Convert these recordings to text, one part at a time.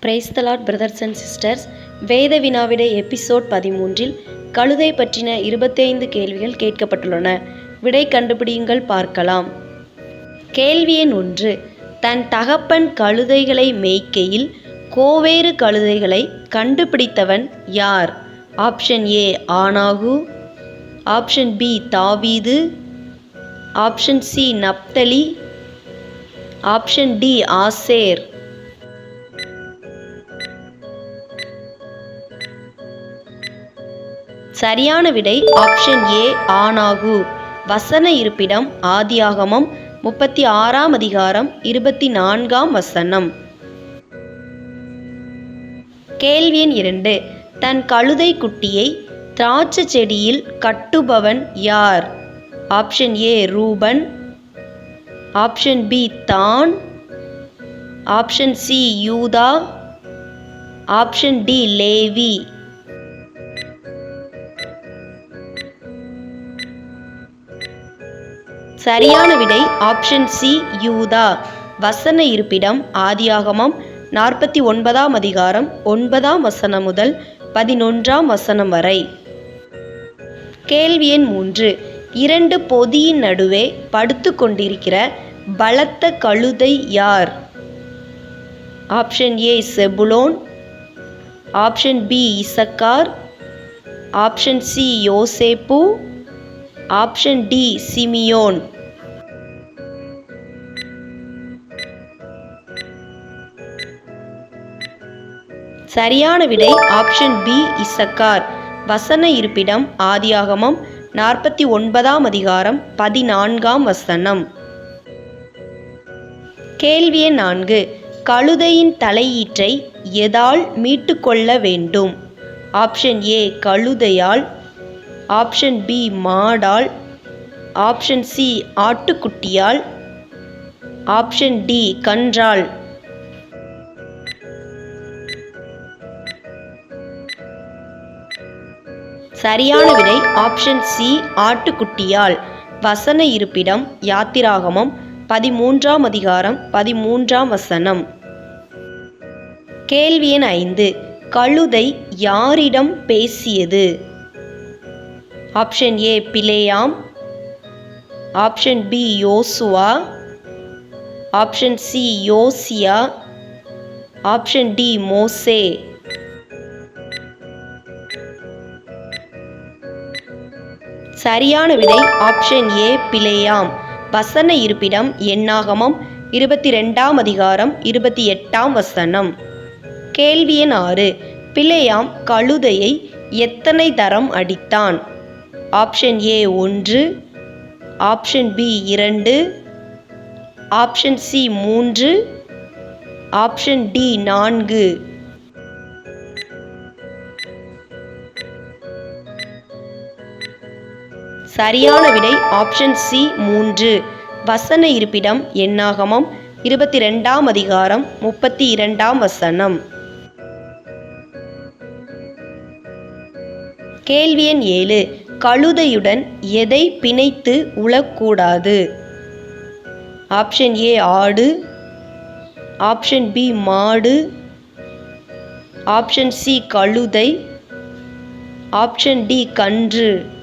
Praise the lord brothers and sisters வேத வினாவிட episode பதிமூன்றில் கழுதை பற்றின இருபத்தைந்து கேள்விகள் கேட்கப்பட்டுள்ளன. விடை கண்டுபிடியுங்கள் பார்க்கலாம். கேள்வி எண் ஒன்று. தன் தகப்பன் கழுதைகளை மேய்க்கையில் கோவேறு கழுதைகளை கண்டுபிடித்தவன் யார்? ஆப்ஷன் ஏ ஆனாகு ஆப்ஷன் பி தாவீது. ஆப்ஷன் சி நப்தலி. ஆப்ஷன் டி ஆசேர். சரியான விடை ஆப்ஷன் ஏ ஆனாகு வசன இருப்பிடம் ஆதியாகமம் முப்பத்தி ஆறாம் அதிகாரம் இருபத்தி நான்காம் வசனம். கேள்வி எண் இரண்டு. தன் கழுதை குட்டியை திராட்சை செடியில் கட்டுபவன் யார்? ஆப்ஷன் ஏ ரூபன். ஆப்ஷன் பி தான். ஆப்ஷன் சி யூதா. ஆப்ஷன் டி லேவி. சரியான விடை ஆப்ஷன் சி யூதா வசன இருப்பிடம் ஆதியாகமம் நாற்பத்தி ஒன்பதாம் அதிகாரம் ஒன்பதாம் வசனம் முதல் பதினொன்றாம் வசனம் வரை. கேள்வி எண் மூன்று. இரண்டு பொதியின் நடுவே படுத்து கொண்டிருக்கிற பலத்த கழுதை யார்? ஆப்ஷன் ஏ செபுலோன். ஆப்ஷன் பி இசக்கார். ஆப்ஷன் சி யோசேப்பு. ஆப்ஷன் டி சிமியோன். சரியான விடை ஆப்ஷன் பி இசக்கார் வசன இருப்பிடம் ஆதியாகமம் நாற்பத்தி ஒன்பதாம் அதிகாரம் பதினான்காம் வசனம். கேள்வி எண் நான்கு. கழுதையின் தலையீற்றை எதால் மீட்டுக்கொள்ள வேண்டும்? ஆப்ஷன் ஏ கழுதையால். ஆப்ஷன் பி மாடால். ஆப்ஷன் சி ஆட்டுக்குட்டியால். ஆப்ஷன் டி கன்றால். சரியான விடை ஆப்ஷன் சி ஆட்டுக்குட்டியால். வசன இருப்பிடம் யாத்திராகமம் பதிமூன்றாம் அதிகாரம் பதிமூன்றாம் வசனம். கேள்வி எண் ஐந்து. கழுதை யாரிடம் பேசியது? ஆப்ஷன் ஏ பிளேயாம் ஆப்ஷன் பி யோசுவா. ஆப்ஷன் சி யோசியா. ஆப்ஷன் டி மோசே. சரியான விடை ஆப்ஷன் ஏ பிளேயாம் வசன இருப்பிடம் எண்ணாகமம் இருபத்தி ரெண்டாம் அதிகாரம் இருபத்தி எட்டாம் வசனம். கேள்வி எண் ஆறு. பிளேயாம் கழுதையை எத்தனை தரம் அடித்தான்? ஆப்ஷன் ஏ ஒன்று ஆப்ஷன் பி இரண்டு ஆப்ஷன் சி மூன்று ஆப்ஷன் டி நான்கு. சரியான விடை ஆப்ஷன் சி மூன்று. வசன இருப்பிடம் எண்ணாகமம் இருபத்தி ரெண்டாம் அதிகாரம் முப்பத்தி இரண்டாம் வசனம். கேள்வி எண் ஏழு. கழுதையுடன் எதை பிணைத்து உழக்கூடாது? ஆப்ஷன் ஏ ஆடு. ஆப்ஷன் பி மாடு. ஆப்ஷன் சி கழுதை. ஆப்ஷன் டி கன்று.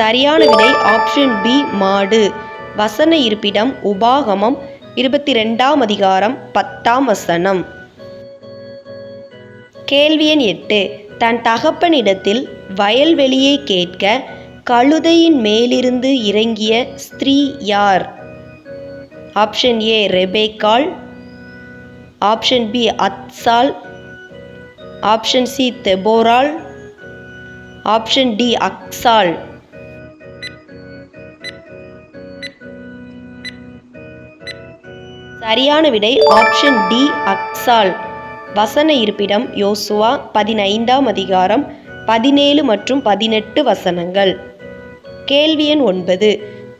சரியான விடை ஆப்ஷன் பி மாடு. வசன இருப்பிடம் உபாகமம் இருபத்தி ரெண்டாம் அதிகாரம் பத்தாம் வசனம். கேள்வி எண் எட்டு. தன் தகப்பனிடத்தில் வயல்வெளியை கேட்க கழுதையின் மேலிருந்து இறங்கிய ஸ்திரீ யார்? ஆப்ஷன் ஏ ரெபேக்கால் ஆப்ஷன் பி அத்சால் ஆப்ஷன் சி தெபோரால் ஆப்ஷன் டி அக்சால் சரியான விடை ஆப்ஷன் டி அக்சால். வசன இருப்பிடம் யோசுவா பதினைந்தாம் அதிகாரம் பதினேழு மற்றும் பதினெட்டு வசனங்கள். கேள்வி எண் ஒன்பது.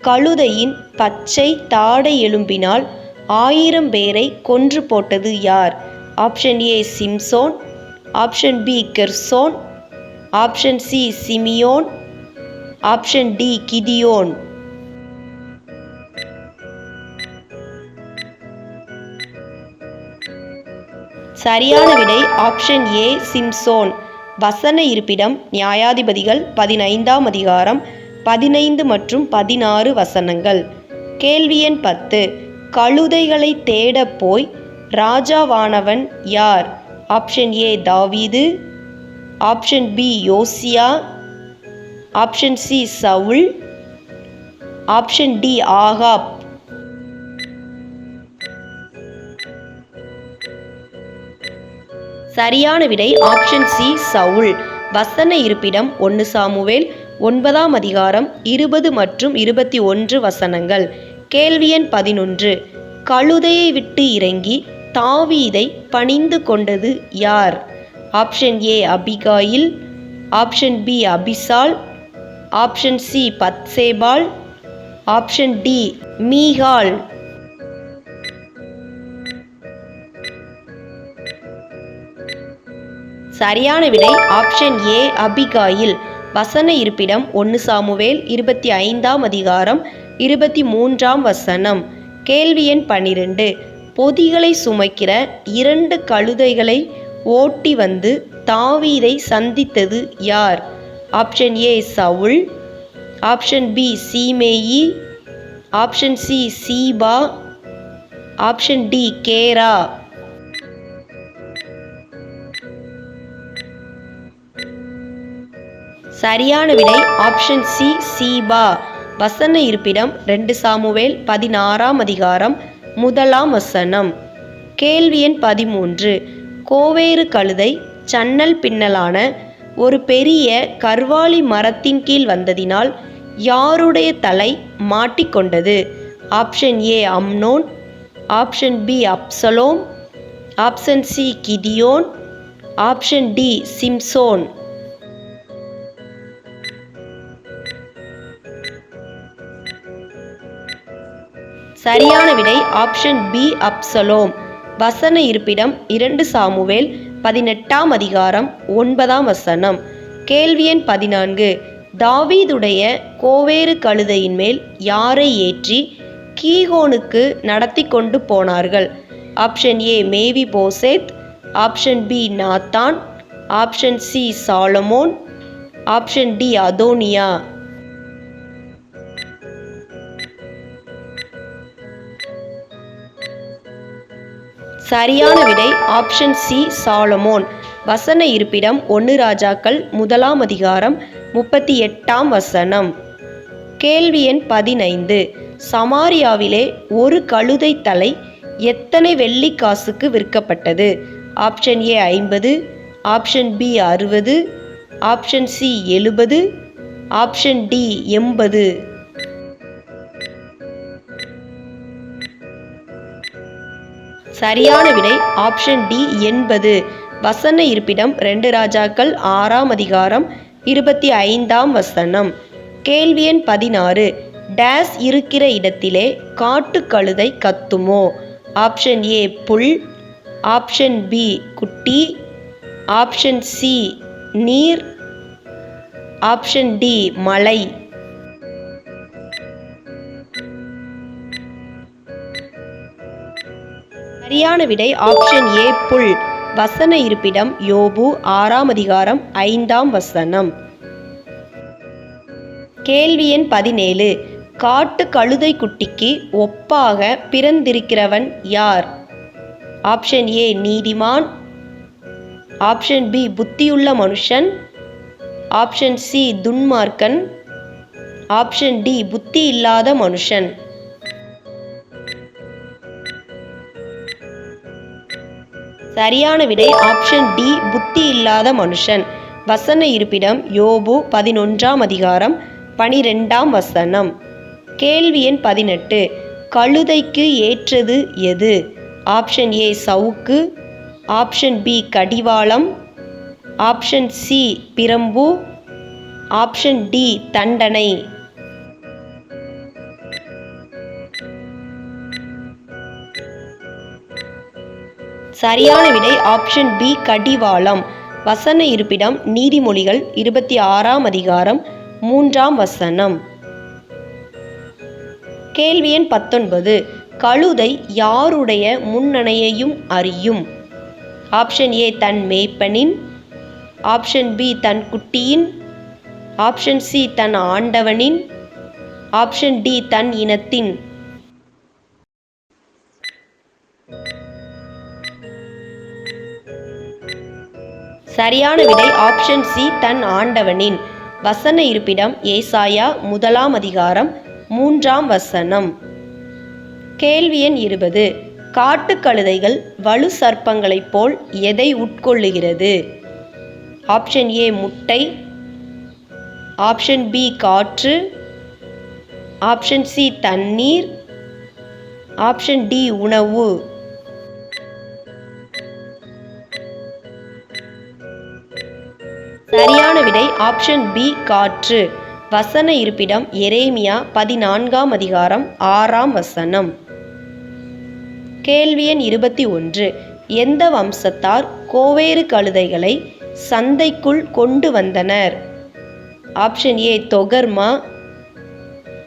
கழுதையின் பச்சை தாடை எலும்பினால் ஆயிரம் பேரை கொன்று போட்டது யார்? ஆப்ஷன் ஏ சிம்சோன். ஆப்ஷன் பி கெர்சோன். ஆப்ஷன் சி சிமியோன். ஆப்ஷன் டி கிதியோன். சரியான விடை ஆப்ஷன் ஏ சிம்சோன். வசன இருப்பிடம் நியாயாதிபதிகள் பதினைந்தாம் அதிகாரம் பதினைந்து மற்றும் பதினாறு வசனங்கள். கேள்வி எண் பத்து. கழுதைகளை தேடப் போய் ராஜாவானவன் யார்? ஆப்ஷன் ஏ தாவீது. ஆப்ஷன் பி யோசியா. ஆப்ஷன் சி சவுல். ஆப்ஷன் டி ஆகாப். சரியான விடை ஆப்ஷன் சி சவுல். வசன இருப்பிடம் ஒன்று சாமுவேல் ஒன்பதாம் அதிகாரம் இருபது மற்றும் இருபத்தி ஒன்று வசனங்கள். கேள்வி எண் பதினொன்று. கழுதையை விட்டு இறங்கி தாவீதை பணிந்து கொண்டது யார்? ஆப்ஷன் ஏ அபிகாயில். ஆப்ஷன் பி அபிசால். ஆப்ஷன் சி பத்சேபால். ஆப்ஷன் டி மீகால். சரியான விடை ஆப்ஷன் ஏ அபிகாயில். வசன இருப்பிடம் ஒன்று சாமுவேல் இருபத்தி ஐந்தாம் அதிகாரம் இருபத்தி மூன்றாம் வசனம். கேள்வி எண் பன்னிரெண்டு. பொதிகளை சுமைக்கிற இரண்டு கழுதைகளை ஓட்டி வந்து தாவீதை சந்தித்தது யார்? ஆப்ஷன் ஏ சவுல். ஆப்ஷன் பி சீமேயி. ஆப்ஷன் சி சீபா. ஆப்ஷன் டி கேரா. சரியான விடை ஆப்ஷன் சி சீபா வசன இருப்பிடம் ரெண்டு சாமுவேல் பதினாறாம் அதிகாரம் முதலாம் வசனம். கேள்வி எண் பதிமூன்று. கோவேறு கழுதை சன்னல் பின்னலான ஒரு பெரிய கர்வாலி மரத்தின் கீழ் வந்ததினால் யாருடைய தலை மாட்டிக்கொண்டது ஆப்ஷன் ஏ அம்னோன். ஆப்ஷன் பி அப்சலோம். ஆப்ஷன் சி கிதியோன். ஆப்ஷன் டி சிம்சோன். சரியான விடை ஆப்ஷன் பி அப்சலோம். வசன இருப்பிடம் இரண்டு சாமுவேல் பதினெட்டாம் அதிகாரம் ஒன்பதாம் வசனம். கேள்வி எண் பதினான்கு. தாவீதுடைய கோவேறு கழுதையின் மேல் யாரை ஏற்றி கீகோனுக்கு நடத்தி கொண்டு போனார்கள்? ஆப்ஷன் ஏ மேவி போசேத் ஆப்ஷன் பி நாத்தான். ஆப்ஷன் சி சாலமோன். ஆப்ஷன் டி அதோனியா. சரியான விடை ஆப்ஷன் சி சாலமோன். வசன இருப்பிடம் ஒன்று ராஜாக்கள் முதலாம் அதிகாரம் முப்பத்தி எட்டாம் வசனம். கேள்வி எண் பதினைந்து. சமாரியாவிலே ஒரு கழுதை தலை எத்தனை வெள்ளி காசுக்கு விற்கப்பட்டது? ஆப்ஷன் ஏ ஐம்பது ஆப்ஷன் பி அறுபது ஆப்ஷன் சி எழுபது ஆப்ஷன் டி எண்பது. சரியான விடை ஆப்ஷன் டி எண்பது வசன இருப்பிடம் ரெண்டு ராஜாக்கள் ஆறாம் அதிகாரம் இருபத்தி ஐந்தாம் வசனம். கேள்வி எண் பதினாறு. டேஸ் இருக்கிற இடத்திலே காட்டுக்கழுதை கத்துமோ? ஆப்ஷன் ஏ புல். ஆப்ஷன் பி குட்டி. ஆப்ஷன் சி நீர். ஆப்ஷன் டி மலை. சரியான விடை ஆப்ஷன் ஏ புல். வசன இருப்பிடம் யோபு ஆறாம் அதிகாரம் ஐந்தாம் வசனம். கேள்வி எண் பதினேழு. காட்டு கழுதை குட்டிக்கு ஒப்பாக பிறந்திருக்கிறவன் யார்? ஆப்ஷன் ஏ நீதிமான். ஆப்ஷன் பி புத்தியுள்ள மனுஷன். ஆப்ஷன் சி துன்மார்க்கன். ஆப்ஷன் டி புத்தி இல்லாத மனுஷன். சரியான விடை ஆப்ஷன் டி புத்தி இல்லாத மனுஷன். வசன இருப்பிடம் யோபு பதினொன்றாம் அதிகாரம் பனிரெண்டாம் வசனம். கேள்வி எண் பதினெட்டு கழுதைக்கு ஏற்றது எது? ஆப்ஷன் ஏ சவுக்கு. ஆப்ஷன் பி கடிவாளம். ஆப்ஷன் சி பிரம்பு. ஆப்ஷன் டி தண்டனை. சரியான விடை ஆப்ஷன் பி கடிவாளம். வசன இருப்பிடம் நீதிமொழிகள் இருபத்தி ஆறாம் அதிகாரம் மூன்றாம் வசனம். கேள்வி எண் பத்தொன்பது. கழுதை யாருடைய முன்னணையையும் அறியும்? ஆப்ஷன் ஏ தன் மேய்ப்பனின். ஆப்ஷன் பி தன் குட்டியின். ஆப்ஷன் சி தன் ஆண்டவனின். ஆப்ஷன் டி தன் இனத்தின். சரியான விடை ஆப்ஷன் சி தன் ஆண்டவனின். வசன இருப்பிடம் ஏசாயா முதலாம் அதிகாரம் மூன்றாம் வசனம். கேள்வி எண் இருபது. காட்டுக்கழுதைகள் வலு சர்ப்பங்களைப் போல் எதை உட்கொள்ளுகிறது? ஆப்ஷன் ஏ முட்டை. ஆப்ஷன் பி காற்று. ஆப்ஷன் சி தண்ணீர். ஆப்ஷன் டி உணவு. சரியான விடை ஆப்ஷன் பி காற்று. வசன இருப்பிடம் எரேமியா பதினான்காம் அதிகாரம் ஆறாம் வசனம். கேள்வி எண் இருபத்தி ஒன்று. எந்த வம்சத்தார் கோவேறு கழுதைகளை சந்தைக்குள் கொண்டு வந்தனர்? ஆப்ஷன் ஏ தொகர்மா.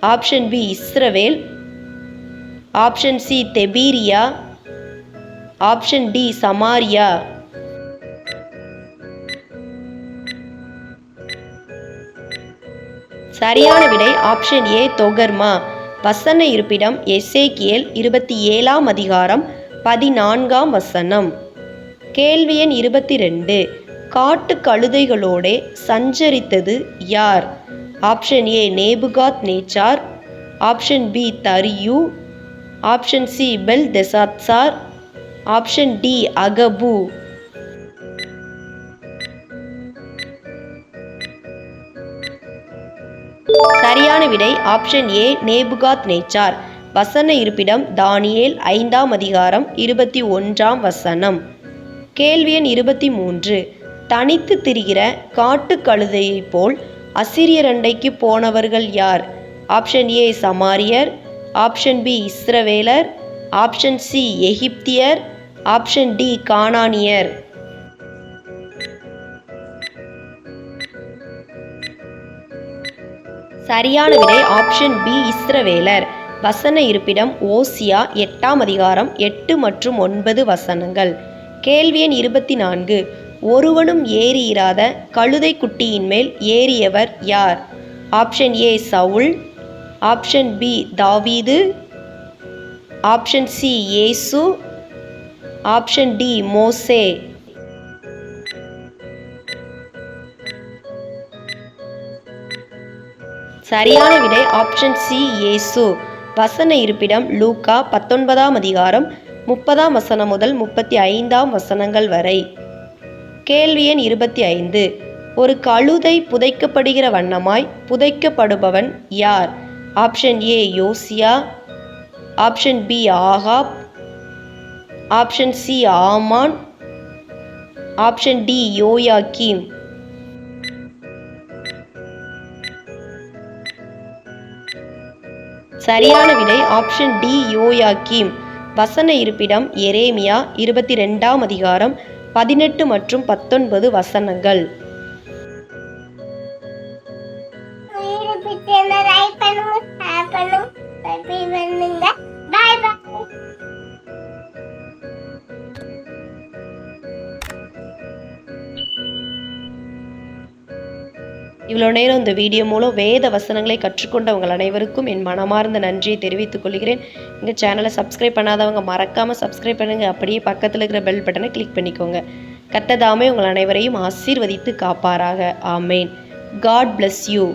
ஆப்ஷன் பி இஸ்ரவேல். ஆப்ஷன் சி தெபீரியா. ஆப்ஷன் டி சமாரியா. சரியான விடை ஆப்ஷன் ஏ தொகர்மா. வசன இருப்பிடம் எஸ்ஏகியல் இருபத்தி ஏழாம் அதிகாரம் பதினான்காம் வசனம். கேள்வி எண் இருபத்தி ரெண்டு. காட்டு கழுதைகளோடே சஞ்சரித்தது யார்? ஆப்ஷன் ஏ நேபுகாத் நேச்சார் ஆப்ஷன் பி தரியு. ஆப்ஷன் சி பெல் தெசாத்சார் ஆப்ஷன் டி அகபு. சரியான விடை ஆப்ஷன் ஏ நேபுகாத் நேச்சார். வசன இருப்பிடம் தானியேல் ஐந்தாம் அதிகாரம் இருபத்தி ஒன்றாம் வசனம். கேள்வி எண் இருபத்தி மூன்று. தனித்து திரிகிற காட்டு கழுதையைப் போல் அசிரியர் அண்டைக்கு போனவர்கள் யார்? ஆப்ஷன் ஏ சமாரியர். ஆப்ஷன் பி இஸ்ரவேலர். ஆப்ஷன் சி எகிப்தியர். ஆப்ஷன் டி கானானியர். சரியான விடை ஆப்ஷன் பி இஸ்ரவேலர். வசன இருப்பிடம் ஓசியா எட்டாம் அதிகாரம் எட்டு மற்றும் ஒன்பது வசனங்கள். கேள்வி எண் இருபத்தி நான்கு ஒருவனும் ஏறியிராத கழுதை குட்டியின் மேல் ஏறியவர் யார்? ஆப்ஷன் ஏ சவுல். ஆப்ஷன் பி தாவீது. ஆப்ஷன் சி ஏசு. ஆப்ஷன் டி மோசே. சரியான விடை ஆப்ஷன் சி ஏசு வசன இருப்பிடம் லூக்கா பத்தொன்பதாம் அதிகாரம் முப்பதாம் வசனம் முதல் முப்பத்தி ஐந்தாம் வசனங்கள் வரை. கேள்வி எண் இருபத்தி ஐந்து ஒரு கழுதை புதைக்கப்படுகிற வண்ணமாய் புதைக்கப்படுபவன் யார்? ஆப்ஷன் ஏ யோசியா. ஆப்ஷன் பி ஆகாப். ஆப்ஷன் சி ஆமான். ஆப்ஷன் டி யோயா கீம் சரியான விடை ஆப்ஷன் டி யோயாக்கீம் வசன இருப்பிடம் எரேமியா இருபத்தி ரெண்டாம் அதிகாரம் பதினெட்டு மற்றும் பத்தொன்பது வசனங்கள். பண்ணுங்க இவ்வளோ நேரம் இந்த வீடியோ மூலம் வேத வசனங்களை கற்றுக்கொண்ட உங்கள் அனைவருக்கும் என் மனமார்ந்த நன்றியை தெரிவித்துக் கொள்கிறேன். எங்கள் சேனலை சப்ஸ்கிரைப் பண்ணாதவங்க மறக்காமல் சப்ஸ்கிரைப் பண்ணுங்கள் அப்படியே பக்கத்தில் இருக்கிற பெல் பட்டனை கிளிக் பண்ணிக்கோங்க. கத்ததாமே உங்கள் அனைவரையும் ஆசீர்வதித்து காப்பாராக. ஆமேன். God bless you